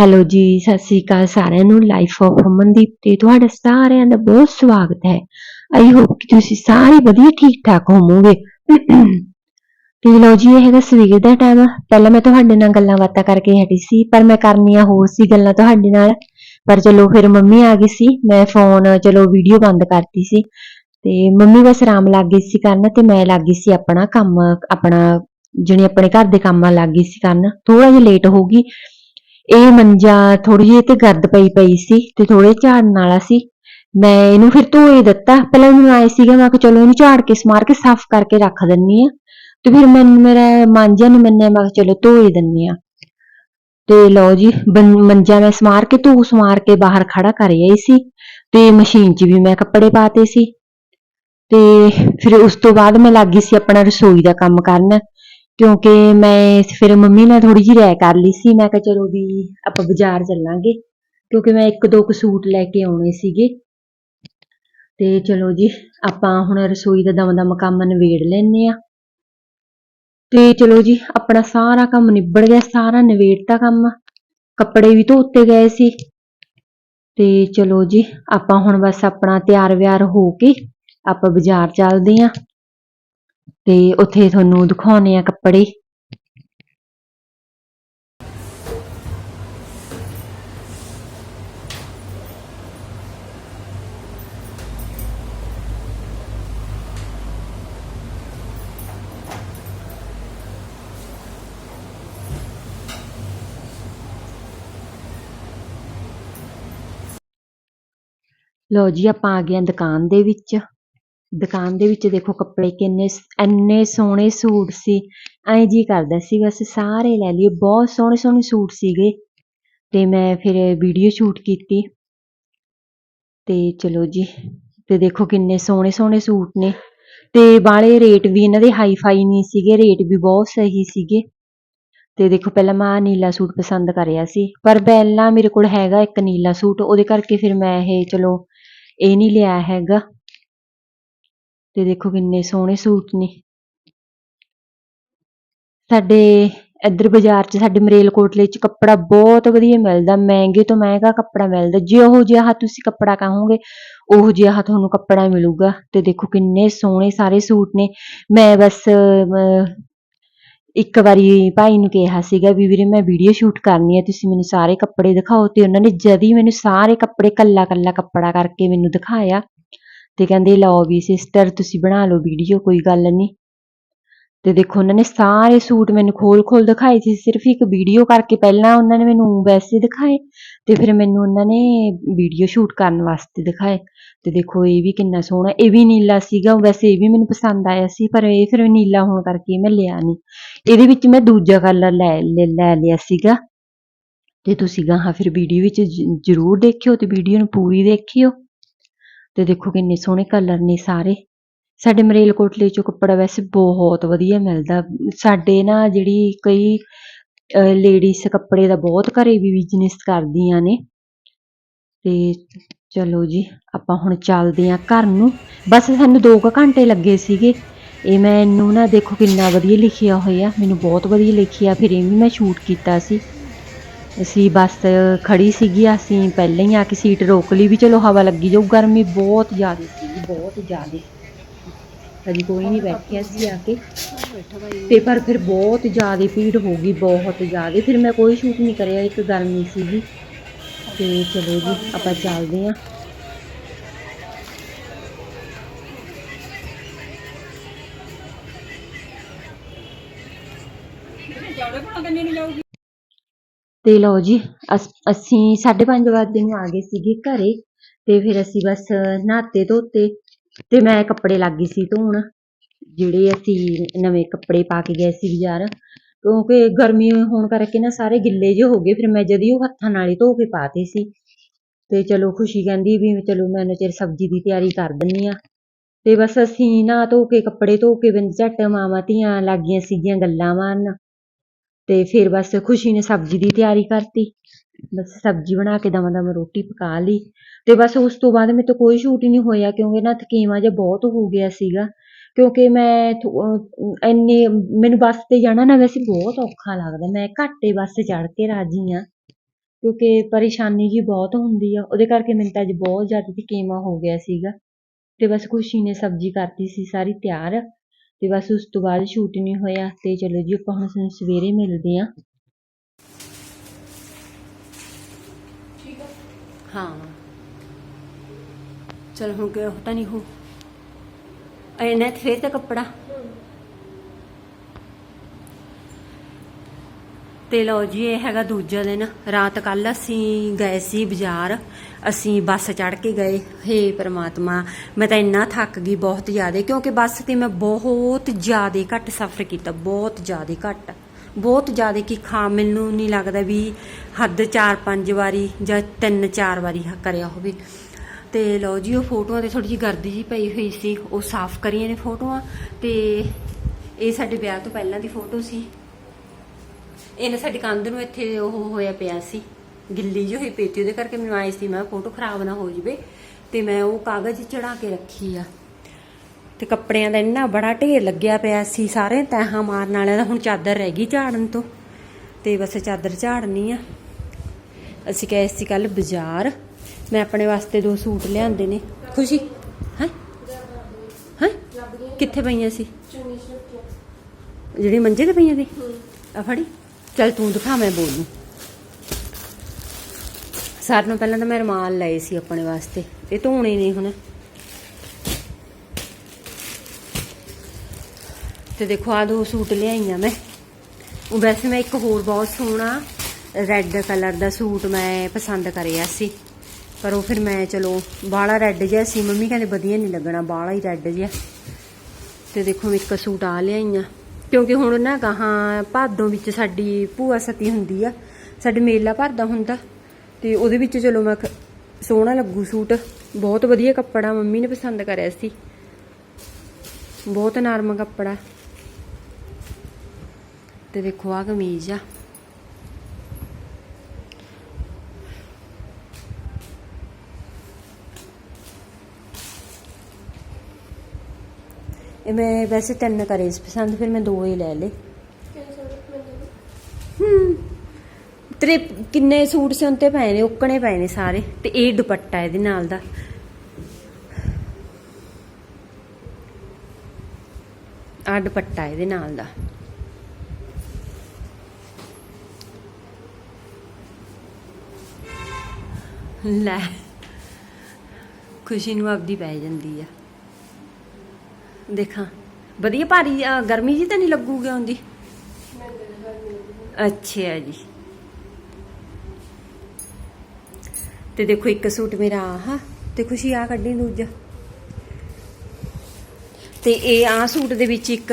Hello ਜੀ, ਸਤਿ ਸ੍ਰੀ ਅਕਾਲ ਸਾਰਿਆਂ ਨੂੰ ਲਾਈਫ ਆਫ ਅਮਨਦੀਪ ਤੇ ਤੁਹਾਡਾ ਸਾਰਿਆਂ ਦਾ ਬਹੁਤ ਸਵਾਗਤ ਹੈ। ਆਈ ਹੋਪ ਕਿ ਤੁਸੀਂ ਸਾਰੇ ਵਧੀਆ ਠੀਕ ਠਾਕ ਹੋਵੋਗੇ। ਤੇ ਲਓ ਜੀ, ਇਹ ਹੈਗਾ ਸਵੇਰ ਦਾ ਟਾਈਮ ਪਹਿਲਾਂ ਮੈਂ ਤੁਹਾਡੇ ਨਾਲ ਗੱਲਾਂ ਬਾਤਾਂ ਕਰਕੇ ਹਟੀ ਸੀ, ਪਰ ਮੈਂ ਕਰਨੀਆਂ ਹੋਰ ਸੀ ਗੱਲਾਂ ਤੁਹਾਡੇ ਨਾਲ। ਪਰ ਚਲੋ ਫਿਰ ਮੰਮੀ ਆ ਗਈ ਸੀ, ਮੈਂ ਫੋਨ ਚਲੋ ਵੀਡੀਓ ਬੰਦ ਕਰਤੀ ਸੀ। ਤੇ ਮੰਮੀ ਬਸ ਆਰਾਮ ਲੱਗ ਗਈ ਸੀ ਕਰਨ ਤੇ ਮੈਂ ਲੱਗ ਗਈ ਸੀ ਆਪਣਾ ਕੰਮ, ਆਪਣਾ ਜਿਹੜੇ ਆਪਣੇ ਘਰ ਦੇ ਕੰਮਾਂ ਲੱਗ ਗਈ ਸੀ ਕਰਨ। ਥੋੜਾ ਜਿਹਾ ਲੇਟ ਹੋ ਗਈ। ਇਹ ਮੰਜਾ ਥੋੜੀ ਜਿਹੀ ਤੇ ਗਰਦ ਪਈ ਪਈ ਸੀ ਤੇ ਥੋੜੇ ਝਾੜਨ ਵਾਲਾ ਸੀ। ਮੈਂ ਇਹਨੂੰ ਫਿਰ ਧੋਏ ਦਿੱਤਾ। ਪਹਿਲਾਂ ਮੈਨੂੰ ਆਏ ਸੀਗਾ। ਮੈਂ ਕਿਹਾ, ਚਲੋ ਇਹਨੂੰ ਝਾੜ ਕੇ ਸਮਾਰ ਕੇ ਸਾਫ਼ ਕਰਕੇ ਰੱਖ ਦਿੰਨੀ ਆ। ਤੇ ਫਿਰ ਮੈਨੂੰ, ਮੇਰਾ ਮਾਂਜਾ ਨਹੀਂ ਮੰਨਿਆ, ਮੈਂ ਕਿਹਾ, ਚਲੋ ਧੋਏ ਹੀ ਦਿੰਨੀ ਆ। ਤੇ ਲਓ ਜੀ, ਬੰ- ਮੰਜਾ ਮੈਂ ਸਮਾਰ ਕੇ, ਧੋ ਸਮਾਰ ਕੇ ਬਾਹਰ ਖੜਾ ਕਰ ਆਈ ਸੀ ਤੇ ਮਸ਼ੀਨ 'ਚ ਵੀ ਮੈਂ ਕੱਪੜੇ ਪਾਤੇ ਸੀ। ਤੇ ਫਿਰ ਉਸ ਤੋਂ ਬਾਅਦ ਮੈਂ ਲੱਗ ਸੀ ਆਪਣਾ ਰਸੋਈ ਦਾ ਕੰਮ ਕਰਨ। ਕਿਉਂਕਿ ਮੈਂ ਫਿਰ ਮੰਮੀ ਨਾਲ ਥੋੜੀ ਜਿਹੀ ਰਾਇ ਕਰ ਲਈ ਸੀ, ਮੈਂ ਕਿਹਾ ਚਲੋ ਵੀ ਆਪਾਂ ਬਾਜ਼ਾਰ ਚੱਲਾਂਗੇ, ਕਿਉਂਕਿ ਮੈਂ ਇੱਕ ਦੋ ਕੁ ਸੂਟ ਲੈ ਕੇ ਆਉਣੇ ਸੀਗੇ। ਤੇ ਚਲੋ ਜੀ, ਆਪਾਂ ਹੁਣ ਰਸੋਈ ਦਾ ਦਮ ਦਮ ਕੰਮ ਨਿਬੇੜ ਲੈਨੇ ਆ ਤੇ ਚਲੋ ਜੀ, ਆਪਣਾ ਸਾਰਾ ਕੰਮ ਨਿਬੜ ਗਿਆ, ਸਾਰਾ ਨਿਬੇੜਤਾ ਕੰਮ। ਕੱਪੜੇ ਵੀ ਧੋਤੇ ਗਏ ਸੀ। ਤੇ ਚਲੋ ਜੀ, ਆਪਾਂ ਹੁਣ ਬਸ ਆਪਣਾ ਤਿਆਰ ਵਿਆਰ ਹੋ ਕੇ ਆਪਾਂ ਬਾਜ਼ਾਰ ਚੱਲਦੇ ਆਂ ਤੇ ਉੱਥੇ ਤੁਹਾਨੂੰ ਦਿਖਾਉਣੇ ਆ ਕੱਪੜੇ। ਲਓ ਜੀ, ਆਪਾਂ ਆ ਗਏ ਆਂ ਦੁਕਾਨ ਦੇ ਵਿੱਚ। ਦੁਕਾਨ ਦੇ ਵਿੱਚ ਦੇਖੋ ਕੱਪੜੇ ਕਿੰਨੇ ਸ- ਇੰਨੇ ਸੋਹਣੇ ਸੂਟ ਸੀ। ਐਂ ਜੀ ਕਰਦਾ ਸੀ, ਬਸ ਸਾਰੇ ਲੈ ਲਈਏ। ਬਹੁਤ ਸੋਹਣੇ ਸੋਹਣੇ ਸੂਟ ਸੀਗੇ। ਤੇ ਮੈਂ ਫਿਰ ਵੀਡੀਓ ਸ਼ੂਟ ਕੀਤੀ। ਤੇ ਚਲੋ ਜੀ, ਤੇ ਦੇਖੋ ਕਿੰਨੇ ਸੋਹਣੇ ਸੋਹਣੇ ਸੂਟ ਨੇ। ਤੇ ਬਾਲੇ ਰੇਟ ਵੀ ਇਹਨਾਂ ਦੇ ਹਾਈ ਫਾਈ ਨਹੀਂ ਸੀਗੇ, ਰੇਟ ਵੀ ਬਹੁਤ ਸਹੀ ਸੀਗੇ। ਤੇ ਦੇਖੋ ਪਹਿਲਾਂ ਮੈਂ ਨੀਲਾ ਸੂਟ ਪਸੰਦ ਕਰਿਆ ਸੀ। ਪਰ ਪਹਿਲਾਂ ਮੇਰੇ ਕੋਲ ਹੈਗਾ ਇੱਕ ਨੀਲਾ ਸੂਟ, ਉਹਦੇ ਕਰਕੇ ਫਿਰ ਮੈਂ ਇਹ ਚਲੋ, ਇਹ ਨਹੀਂ ਲਿਆ ਹੈਗਾ। ਤੇ ਦੇਖੋ ਕਿੰਨੇ ਸੋਹਣੇ ਸੂਟ ਨੇ। ਸਾਡੇ ਇੱਧਰ ਬਾਜ਼ਾਰ 'ਚ ਸਾਡੇ ਮਰੇਲਕੋਟਲੇ 'ਚ ਕੱਪੜਾ ਬਹੁਤ ਵਧੀਆ ਮਿਲਦਾ। ਮਹਿੰਗੇ ਤੋਂ ਮਹਿੰਗਾ ਕੱਪੜਾ ਮਿਲਦਾ। ਜਿਹੋ ਜਿਹਾ ਤੁਸੀਂ ਕੱਪੜਾ ਕਹੋਗੇ ਉਹ ਜਿਹਾ ਤੁਹਾਨੂੰ ਕੱਪੜਾ ਮਿਲੂਗਾ। ਤੇ ਦੇਖੋ ਕਿੰਨੇ ਸੋਹਣੇ ਸਾਰੇ ਸੂਟ ਨੇ। ਮੈਂ ਬਸ ਅਮ, ਇੱਕ ਵਾਰੀ ਭਾਈ ਨੂੰ ਕਿਹਾ ਸੀਗਾ ਵੀ ਵੀਰੇ ਮੈਂ ਵੀਡੀਓ ਸ਼ੂਟ ਕਰਨੀ ਹੈ ਤੁਸੀਂ ਮੈਨੂੰ ਸਾਰੇ ਕੱਪੜੇ ਦਿਖਾਓ। ਤੇ ਉਹਨਾਂ ਨੇ ਜਦ ਹੀ ਮੈਨੂੰ ਸਾਰੇ ਕੱਪੜੇ ਕੱਲਾ ਕੱਲਾ ਕੱਪੜਾ ਕਰਕੇ ਮੈਨੂੰ ਦਿਖਾਇਆ। ਤੇ ਕਹਿੰਦੇ, ਲਓ ਵੀ ਸਿਸਟਰ ਤੁਸੀਂ ਬਣਾ ਲਓ ਵੀਡੀਓ ਕੋਈ ਗੱਲ ਨਹੀਂ ਤੇ ਦੇਖੋ, ਉਹਨਾਂ ਨੇ ਸਾਰੇ ਸੂਟ ਮੈਨੂੰ ਖੋਲ ਖੋਲ ਦਿਖਾਏ ਸੀ, ਸਿਰਫ ਇੱਕ ਵੀਡੀਓ ਕਰਕੇ ਪਹਿਲਾਂ ਉਹਨਾਂ ਨੇ ਮੈਨੂੰ ਵੈਸੇ ਦਿਖਾਏ ਤੇ ਫਿਰ ਮੈਨੂੰ ਉਹਨਾਂ ਨੇ ਵੀਡੀਓ ਸ਼ੂਟ ਕਰਨ ਵਾਸਤੇ ਦਿਖਾਏ। ਤੇ ਦੇਖੋ, ਇਹ ਵੀ ਕਿੰਨਾ ਸੋਹਣਾ, ਇਹ ਵੀ ਨੀਲਾ ਸੀਗਾ, ਵੈਸੇ ਇਹ ਵੀ ਮੈਨੂੰ ਪਸੰਦ ਆਇਆ ਸੀ, ਪਰ ਇਹ ਫਿਰ ਨੀਲਾ ਹੋਣ ਕਰਕੇ ਮੈਂ ਲਿਆ ਨਹੀਂ ਇਹਦੇ ਵਿੱਚ ਮੈਂ ਦੂਜਾ ਕਲਰ ਲੈ ਲੈ ਲੈ ਲਿਆ ਸੀਗਾ। ਤੇ ਤੁਸੀਂ ਗਾਹਾਂ ਫਿਰ ਵੀਡੀਓ ਵਿੱਚ ਜ਼ਰੂਰ ਦੇਖਿਓ ਤੇ ਵੀਡੀਓ ਨੂੰ ਪੂਰੀ ਦੇਖਿਓ। ਤੇ ਦੇਖੋ ਕਿੰਨੇ ਸੋਹਣੇ ਕਲਰ ਨੇ ਸਾਰੇ। ਸਾਡੇ ਮਰੇਲਕੋਟਲੇ ਚੋਂ ਕੱਪੜਾ ਵੈਸੇ ਬਹੁਤ ਵਧੀਆ ਮਿਲਦਾ। ਸਾਡੇ ਨਾ ਜਿਹੜੀ ਕਈ ਲੇਡੀਜ਼ ਕੱਪੜੇ ਦਾ ਬਹੁਤ ਘਰੇ ਵੀ ਬਿਜ਼ਨਸ ਕਰਦੀਆਂ ਨੇ। ਤੇ ਚਲੋ ਜੀ, ਆਪਾਂ ਹੁਣ ਚੱਲਦੇ ਆਂ ਘਰ ਨੂੰ। ਬਸ ਸਾਨੂੰ 2 ਘੰਟੇ ਲੱਗੇ ਸੀਗੇ। ਇਹ ਮੈਨੂੰ ਨਾ ਦੇਖੋ ਕਿੰਨਾ ਵਧੀਆ ਲਿਖਿਆ ਹੋਇਆ। ਮੈਨੂੰ ਬਹੁਤ ਵਧੀਆ ਲਿਖਿਆ, ਫਿਰ ਇਹ ਵੀ ਮੈਂ ਸ਼ੂਟ ਕੀਤਾ ਸੀ। ਅਸੀਂ ਬੱਸ ਖੜੀ ਸੀਗੀ, ਅਸੀਂ ਪਹਿਲਾਂ ਹੀ ਆ ਕੇ ਸੀਟ ਰੋਕ ਲਈ ਵੀ ਚਲੋ ਹਵਾ ਲੱਗੀ ਜਾਊ, ਗਰਮੀ ਬਹੁਤ ਜ਼ਿਆਦਾ ਸੀਗੀ, ਬਹੁਤ ਜ਼ਿਆਦਾ। ਹਜੇ ਕੋਈ ਨਹੀਂ ਬੈਠਿਆ ਸੀ ਆ ਕੇ। ਤੇ ਪਰ ਫਿਰ ਬਹੁਤ ਜ਼ਿਆਦਾ ਭੀੜ ਹੋ ਗਈ, ਬਹੁਤ ਜ਼ਿਆਦਾ। ਫਿਰ ਮੈਂ ਕੋਈ ਸ਼ੂਟ ਨਹੀਂ ਕਰਿਆ ਇੱਕ ਗਰਮੀ ਸੀਗੀ। ਤੇ ਚਲੋ ਜੀ, ਆਪਾਂ ਚੱਲਦੇ ਆਂ ਤੇ ਲਓ ਜੀ, ਅਸ- ਅਸੀਂ 5:30 ਵਜੇ ਨੂੰ ਆ ਗਏ ਸੀਗੇ ਘਰੇ ਤੇ ਫਿਰ ਅਸੀਂ ਬਸ ਨਹਾਤੇ ਧੋਤੇ ਤੇ ਮੈਂ ਕੱਪੜੇ ਲੱਗ ਗਈ ਸੀ ਧੋਣ, ਜਿਹੜੇ ਅਸੀਂ ਨਵੇਂ ਕੱਪੜੇ ਪਾ ਕੇ ਗਏ ਸੀ ਬਾਜ਼ਾਰ, ਕਿਉਂਕਿ ਗਰਮੀ ਹੋਣ ਕਰਕੇ ਨਾ ਸਾਰੇ ਗਿੱਲੇ ਜਿਹੇ ਹੋ ਗਏ, ਫਿਰ ਮੈਂ ਜਦੀ ਉਹ ਹੱਥਾਂ ਨਾਲ ਹੀ ਧੋ ਕੇ ਪਾਤੇ ਸੀ ਤੇ ਚਲੋ ਖੁਸ਼ੀ ਕਹਿੰਦੀ ਵੀ ਚਲੋ ਮੈਂ ਉਹਨਾਂ ਚਿਰ ਸਬਜ਼ੀ ਦੀ ਤਿਆਰੀ ਕਰ ਦਿੰਨੀ ਆ ਤੇ ਬਸ ਅਸੀਂ ਨਾ ਧੋ ਕੇ ਕੱਪੜੇ ਧੋ ਕੇ ਬਿੰਦ ਝੱਟ ਮਾਵਾਂ ਧੀਆਂ ਲੱਗ ਗਈਆਂ ਸੀਗੀਆਂ ਗੱਲਾਂ ਮਾਰਨ। ਤੇ ਫਿਰ ਬਸ ਖੁਸ਼ੀ ਨੇ ਸਬਜ਼ੀ ਦੀ ਤਿਆਰੀ ਕਰਤੀ। ਬਸ ਸਬਜ਼ੀ ਬਣਾ ਕੇ ਦਵਾਂ ਦਮ ਰੋਟੀ ਪਕਾ ਲਈ ਤੇ ਬਸ ਉਸ ਤੋਂ ਬਾਅਦ ਮੇਰੇ ਤੋਂ ਕੋਈ ਸ਼ੂਟ ਹੀ ਨਹੀਂ ਹੋਇਆ ਕਿਉਂਕਿ ਨਾ ਥਕੇਵਾਂ ਜਿਹਾ ਬਹੁਤ ਹੋ ਗਿਆ ਸੀਗਾ। ਕਿਉਂਕਿ ਮੈਂ ਇੰਨੇ ਮੈਨੂੰ ਬੱਸ ਤੇ ਜਾਣਾ ਨਾ ਵੈਸੇ ਬਹੁਤ ਔਖਾ ਲੱਗਦਾ। ਮੈਂ ਘੱਟ ਬੱਸ ਚੜ ਕੇ ਰਾਜੀ ਆ ਕਿਉਂਕਿ ਪਰੇਸ਼ਾਨੀ ਜੀ ਬਹੁਤ ਹੁੰਦੀ ਆ। ਉਹਦੇ ਕਰਕੇ ਮੈਨੂੰ ਤਾਂ ਅੱਜ ਬਹੁਤ ਜ਼ਿਆਦਾ ਤਕੀਮਾ ਹੋ ਗਿਆ ਸੀਗਾ। ਤੇ ਬਸ ਖੁਸ਼ੀ ਨੇ ਸਬਜ਼ੀ ਕਰਤੀ ਸੀ, ਸਾਰੀ ਤਿਆਰ। ਤੇ ਬਸ ਉਸ ਤੋਂ ਬਾਅਦ ਸ਼ੂਟ ਨਹੀਂ ਹੋਇਆ ਤੇ ਚਲੋ ਜੀ, ਆਪਾਂ ਹੁਣ ਸਾਨੂੰ ਸਵੇਰੇ ਮਿਲਦੇ ਹਾਂ। ਹਾਂ। ਚਲ ਹੁਣ ਕਿ ਤਾਂ ਨਹੀਂ ਹੋ। ਐਨੇ ਫੇਰ ਤਾਂ ਕੱਪੜਾ। ਤੇ ਲਓ ਜੀ, ਇਹ ਹੈਗਾ ਦੂਜਾ ਦਿਨ। ਰਾਤ ਕੱਲ ਅਸੀਂ ਗਏ ਸੀ ਬਾਜ਼ਾਰ। ਅਸੀਂ ਬੱਸ ਚੜ ਕੇ ਗਏ। ਹੇ ਪ੍ਰਮਾਤਮਾ, ਮੈਂ ਤਾਂ ਇੰਨਾ ਥੱਕ ਗਈ ਬਹੁਤ ਜ਼ਿਆਦਾ, ਕਿਉਂਕਿ ਬੱਸ ਤੇ ਮੈਂ ਬਹੁਤ ਜ਼ਿਆਦਾ ਘੱਟ ਸਫ਼ਰ ਕੀਤਾ, ਬਹੁਤ ਜ਼ਿਆਦਾ ਘੱਟ। ਬਹੁਤ ਜ਼ਿਆਦਾ ਕਿ ਖਾ, ਮੈਨੂੰ ਨਹੀਂ ਲੱਗਦਾ ਵੀ ਹੱਦ 4-5 ਵਾਰੀ ਜਾਂ 3-4 ਵਾਰੀ ਕਰਿਆ ਹੋਵੇ। ਤੇ ਲਓ ਜੀ, ਉਹ ਫੋਟੋਆਂ ਤੇ ਥੋੜੀ ਜਿਹੀ ਗਰਦੀ ਜੀ ਪਈ ਹੋਈ ਸੀ, ਉਹ ਸਾਫ਼ ਕਰੀਆਂ ਨੇ ਫੋਟੋਆਂ। ਤੇ ਇਹ ਸਾਡੇ ਵਿਆਹ ਤੋਂ ਪਹਿਲਾਂ ਦੀ ਫੋਟੋ ਸੀ। ਇਹਨੇ ਸਾਡੀ ਕੰਧ ਨੂੰ ਇੱਥੇ ਉਹ ਹੋਇਆ ਪਿਆ ਸੀ ਗਿੱਲੀ ਜਿਹੀ ਹੋਈ ਪਈ ਸੀ ਉਹਦੇ ਕਰਕੇ ਮੈਨੂੰ ਆਈ ਸੀ ਮੈਂ ਫੋਟੋ ਖਰਾਬ ਨਾ ਹੋ ਜਵੇ ਤੇ ਮੈਂ ਉਹ ਕਾਗਜ਼ ਚੜਾ ਕੇ ਰੱਖੀ ਆ। ਤੇ ਕੱਪੜਿਆਂ ਦਾ ਇੰਨਾ ਬੜਾ ਢੇਰ ਲੱਗਿਆ ਪਿਆ ਸੀ ਸਾਰੇ ਤੈਹਾਂ ਮਾਰਨ ਵਾਲਿਆਂ ਦਾ ਹੁਣ ਚਾਦਰ ਰਹਿ ਗਈ ਝਾੜਨ ਤੋਂ। ਤੇ ਬਸ ਚਾਦਰ ਝਾੜਨੀ ਆ। ਅਸੀਂ ਗਏ ਸੀ ਕੱਲ ਬਾਜ਼ਾਰ ਮੈਂ ਆਪਣੇ ਵਾਸਤੇ ਦੋ ਸੂਟ ਲਿਆਂਦੇ ਨੇ। ਖੁਸ਼ੀ? ਹੈ? ਹੈ? ਕਿੱਥੇ ਪਈਆਂ ਸੀ? ਜਿਹੜੀ ਮੰਜੇ ਤੇ ਪਈਆਂ ਸੀ ਆ ਫੜੀ। ਚੱਲ ਤੂੰ ਦਿਖਾ ਮੈਂ ਬੋਲੂ ਸਾਰਿਆਂ ਨੂੰ ਪਹਿਲਾਂ ਤਾਂ ਮੈਂ ਰਮਾਲ ਲਏ ਸੀ ਆਪਣੇ ਵਾਸਤੇ। ਇਹ ਧੋਣੇ ਨਹੀਂ ਹੁਣ। ਤੇ ਦੇਖੋ ਆ ਦੋ ਸੂਟ ਲਿਆਈਆਂ ਮੈਂ। ਉਹ ਵੈਸੇ ਮੈਂ ਇੱਕ ਹੋਰ ਬਹੁਤ ਸੋਹਣਾ ਰੈੱਡ ਕਲਰ ਦਾ ਸੂਟ ਮੈਂ ਪਸੰਦ ਕਰਿਆ ਸੀ। ਪਰ ਉਹ ਫਿਰ ਮੈਂ ਚਲੋ, ਬਾਹਲਾ ਰੈੱਡ ਜਿਹਾ ਸੀ। ਮੰਮੀ ਕਹਿੰਦੇ ਵਧੀਆ ਨਹੀਂ ਲੱਗਣਾ, ਬਾਹਲਾ ਹੀ ਰੈੱਡ ਜਿਹਾ। ਤੇ ਦੇਖੋ, ਮੈਂ ਇੱਕ ਸੂਟ ਆ ਲਿਆਈਆਂ। ਕਿਉਂਕਿ ਹੁਣ ਨਾ ਗਾਹਾਂ ਭਾਦੋਂ ਵਿੱਚ ਸਾਡੀ ਭੂਆ ਸਤੀ ਹੁੰਦੀ ਆ, ਸਾਡੇ ਮੇਲਾ ਭਰਦਾ ਹੁੰਦਾ, ਤੇ ਉਹਦੇ ਵਿੱਚ ਚਲੋ ਮੈਂ ਸੋਹਣਾ ਲੱਗੂ ਸੂਟ, ਬਹੁਤ ਵਧੀਆ ਕੱਪੜਾ ਮੰਮੀ ਨੇ ਪਸੰਦ ਕਰਿਆ ਸੀ। ਬਹੁਤ ਨਰਮ ਕੱਪੜਾ। ਤੇ ਦੇਖੋ ਆ ਕਮੀਜ਼ ਆ। ਮੈਂ ਵੈਸੇ ਤਿੰਨ ਕਰੇ ਸੀ ਪਸੰਦ, ਫਿਰ ਮੈਂ ਦੋ ਹੀ ਲੈ ਲਏ। ਹੂੰ। ਤੇਰੇ ਕਿੰਨੇ ਸੂਟ ਸਿਉਂਤੇ ਪਏ ਨੇ, ਉੱਕਣੇ ਪਏ ਨੇ ਸਾਰੇ, ਤੇ ਇਹ ਦੁਪੱਟਾ ਇਹਦੇ ਨਾਲ ਦਾ। ਆ ਦੁਪੱਟਾ ਇਹਦੇ ਨਾਲ ਦਾ। ਲੈ, ਖੁਸ਼ੀ ਨੂੰ ਆਪਦੀ ਪੈ ਜਾਂਦੀ ਆ। ਦੇਖਾਂ। ਵਧੀਆ ਭਾਰੀ ਗਰਮੀ ਜੀ ਤਾਂ ਨਹੀਂ ਲੱਗੂਗੀ ਆਉਂਦੀ? ਅੱਛਾ ਜੀ। ਤੇ ਦੇਖੋ ਇੱਕ ਸੂਟ ਮੇਰਾ ਆਹ ਤੇ ਖੁਸ਼ੀ ਆ ਕੱਢੀ ਦੂਜਾ। ਤੇ ਇਹ ਆ ਸੂਟ ਦੇ ਵਿੱਚ ਇੱਕ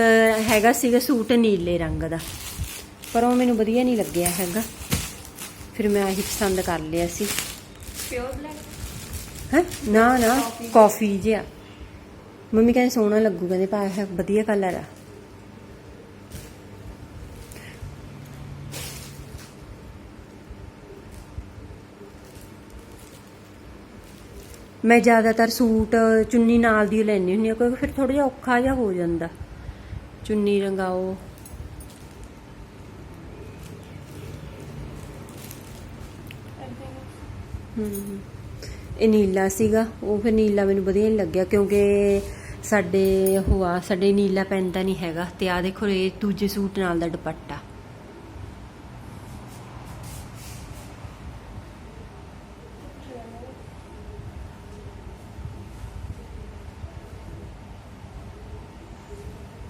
ਹੈਗਾ ਸੀਗਾ ਸੂਟ ਨੀਲੇ ਰੰਗ ਦਾ। ਪਰ ਉਹ ਮੈਨੂੰ ਵਧੀਆ ਨਹੀਂ ਲੱਗਿਆ ਹੈਗਾ। ਫਿਰ ਮੈਂ ਆਹੀ ਪਸੰਦ ਕਰ ਲਿਆ ਸੀ। ਪਿਓਰ ਬਲੈਕ ਹੈ? ਨਾ ਨਾ ਕਾਫੀ ਜਿਹਾ। ਮੰਮੀ ਕਹਿੰਦੇ ਸੋਹਣਾ ਲੱਗੂ, ਕਹਿੰਦੇ ਪਾਇਆ ਹੋਇਆ ਵਧੀਆ ਕਲਰ ਆ। ਮੈਂ ਜ਼ਿਆਦਾਤਰ ਸੂਟ ਚੁੰਨੀ ਨਾਲ ਦੀ ਲੈਣੀ ਹੁੰਦੀ ਆ ਕਿਉਂਕਿ ਫਿਰ ਥੋੜਾ ਜਿਹਾ ਔਖਾ ਜਿਹਾ ਹੋ ਜਾਂਦਾ। ਚੁੰਨੀ ਰੰਗਾਓ। ਹਮ। ਇਹ ਨੀਲਾ ਸੀਗਾ। ਉਹ ਫਿਰ ਨੀਲਾ ਮੈਨੂੰ ਵਧੀਆ ਨਹੀਂ ਲੱਗਿਆ ਕਿਉਂਕਿ ਸਾਡੇ ਉਹ ਆ, ਸਾਡੇ ਨੀਲਾ ਪੈਂਦਾ ਨਹੀਂ ਹੈਗਾ ਤੇ ਆ ਦੇਖੋ ਇਹ ਦੂਜੇ ਸੂਟ ਨਾਲ ਦਾ ਦੁਪੱਟਾ।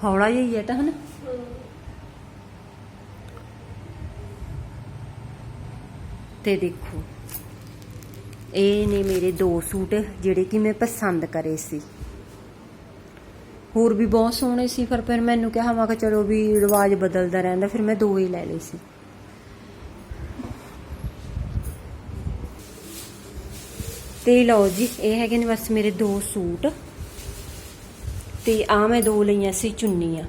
ਹੌਲਾ ਜਿਹਾ ਹੀ ਹੈ ਤਾਂ, ਹਨਾ? ਤੇ ਦੇਖੋ। ਇਹ ਨੇ ਮੇਰੇ ਦੋ ਸੂਟ ਜਿਹੜੇ ਕਿ ਮੈਂ ਪਸੰਦ ਕਰੇ ਸੀ। ਹੋਰ ਵੀ ਬਹੁਤ ਸੋਹਣੇ ਸੀ, ਪਰ ਫਿਰ ਮੈਨੂੰ ਕਿਹਾ ਮੈਂ ਕਿ ਚਲੋ ਵੀ ਰਿਵਾਜ ਬਦਲਦਾ ਰਹਿੰਦਾ, ਫਿਰ ਮੈਂ ਦੋ ਹੀ ਲੈ ਲਏ ਸੀ। ਤੇ ਲਓ ਜੀ, ਇਹ ਹੈਗੇ ਨੇ ਬਸ ਮੇਰੇ ਦੋ ਸੂਟ। ਤੇ ਆ ਮੈਂ ਦੋ ਲਈਆਂ ਸੀ ਚੁੰਨੀਆਂ।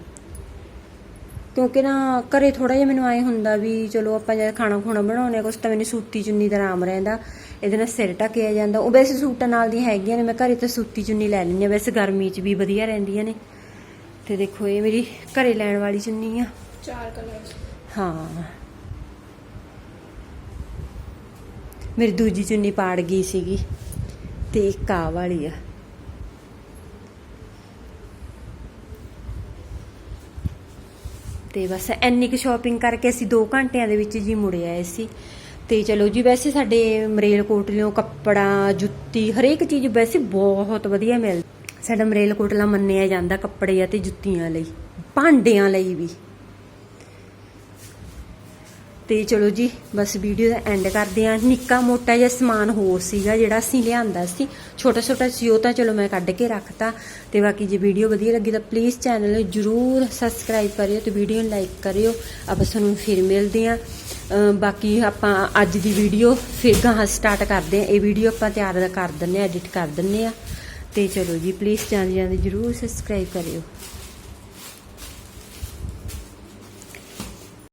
ਕਿਉਂਕਿ ਨਾ ਘਰੇ ਥੋੜਾ ਜਿਹਾ ਮੈਨੂੰ ਆਏ ਹੁੰਦਾ ਵੀ ਚਲੋ ਆਪਾਂ ਜਦ ਖਾਣਾ ਖੁਣਾ ਬਣਾਉਂਦੇ ਆ ਕੁਛ ਤਾਂ ਮੈਨੂੰ ਸੂਤੀ ਚੁੰਨੀ ਦਾ ਆਰਾਮ ਰਹਿੰਦਾ। ਇਹਦੇ ਨਾਲ ਸਿਰ ਢੱਕਿਆ ਜਾਂਦਾ। ਉਹ ਵੈਸੇ ਸੂਟਾਂ ਨਾਲ ਦੀ ਹੈਗੀਆਂ ਨੇ ਮੈਂ ਘਰੇ ਤਾਂ ਸੂਤੀ ਚੁੰਨੀ ਲੈ ਲੈਂਦੀ ਆ ਵੈਸੇ ਗਰਮੀ 'ਚ ਵੀ ਵਧੀਆ ਰਹਿੰਦੀਆਂ ਨੇ। ਤੇ ਦੇਖੋ ਇਹ ਮੇਰੀ ਘਰੇ ਲੈਣ ਵਾਲੀ ਚੁੰਨੀ ਆ। ਚਾਰ ਕਲਰ ਹਾਂ। ਮੇਰੀ ਦੂਜੀ ਚੁੰਨੀ ਪਾੜ ਗਈ ਸੀਗੀ ਤੇ ਇੱਕ ਆਹ ਵਾਲੀ ਆ। ਤੇ ਬਸ ਇੰਨੀ ਕੁ ਸ਼ਾਪਿੰਗ ਕਰਕੇ ਅਸੀਂ 2 ਘੰਟਿਆਂ ਦੇ ਵਿੱਚ ਜੀ ਮੁੜ ਆਏ ਸੀ। ਤੇ ਚਲੋ ਜੀ, ਵੈਸੇ ਸਾਡੇ ਮਰੇਲ ਕੋਟਲਿਓਂ ਕੱਪੜਾ, ਜੁੱਤੀ, ਹਰੇਕ ਚੀਜ਼ ਵੈਸੇ ਬਹੁਤ ਵਧੀਆ ਮਿਲ ਸਾਡਾ ਮਰੇਲ ਕੋਟਲਾ ਮੰਨਿਆ ਜਾਂਦਾ ਕੱਪੜੇ ਅਤੇ ਜੁੱਤੀਆਂ ਲਈ, ਭਾਂਡਿਆਂ ਲਈ ਵੀ। ਤੇ ਚਲੋ ਜੀ, ਬਸ ਵੀਡੀਓ ਦਾ ਐਂਡ ਕਰਦੇ ਆ ਨਿੱਕਾ ਮੋਟਾ ਜਿਹਾ ਸਮਾਨ ਹੋਰ ਸੀਗਾ ਜਿਹੜਾ ਅਸੀਂ ਲਿਆਂਦਾ ਸੀ। ਛੋਟਾ ਛੋਟਾ ਸੀ, ਉਹ ਤਾਂ ਚਲੋ ਮੈਂ ਕੱਢ ਕੇ ਰੱਖਤਾ। ਤੇ ਬਾਕੀ ਜੇ ਵੀਡੀਓ ਵਧੀਆ ਲੱਗੀ ਤਾਂ ਪਲੀਜ਼ ਚੈਨਲ ਨੂੰ ਜਰੂਰ ਸਬਸਕ੍ਰਾਈਬ ਕਰਿਓ ਤੇ ਵੀਡੀਓ ਨੂੰ ਲਾਈਕ ਕਰਿਓ। ਆਪਾਂ ਤੁਹਾਨੂੰ ਫਿਰ ਮਿਲਦੇ ਆ ਬਾਕੀ ਆਪਾਂ ਅੱਜ ਦੀ ਵੀਡੀਓ ਫਿਰ ਗਾਹਾਂ ਸਟਾਰਟ ਕਰਦੇ ਆ ਇਹ ਵੀਡੀਓ ਆਪਾਂ ਤਿਆਰ ਕਰ ਦਿੰਨੇ ਆ ਐਡਿਟ ਕਰ ਦਿੰਨੇ ਆ ਤੇ ਚਲੋ ਜੀ ਪਲੀਜ਼ ਚੈਨਲ ਜਾਂਦੇ ਜਰੂਰ ਸਬਸਕ੍ਰਾਈਬ ਕਰਿਓ।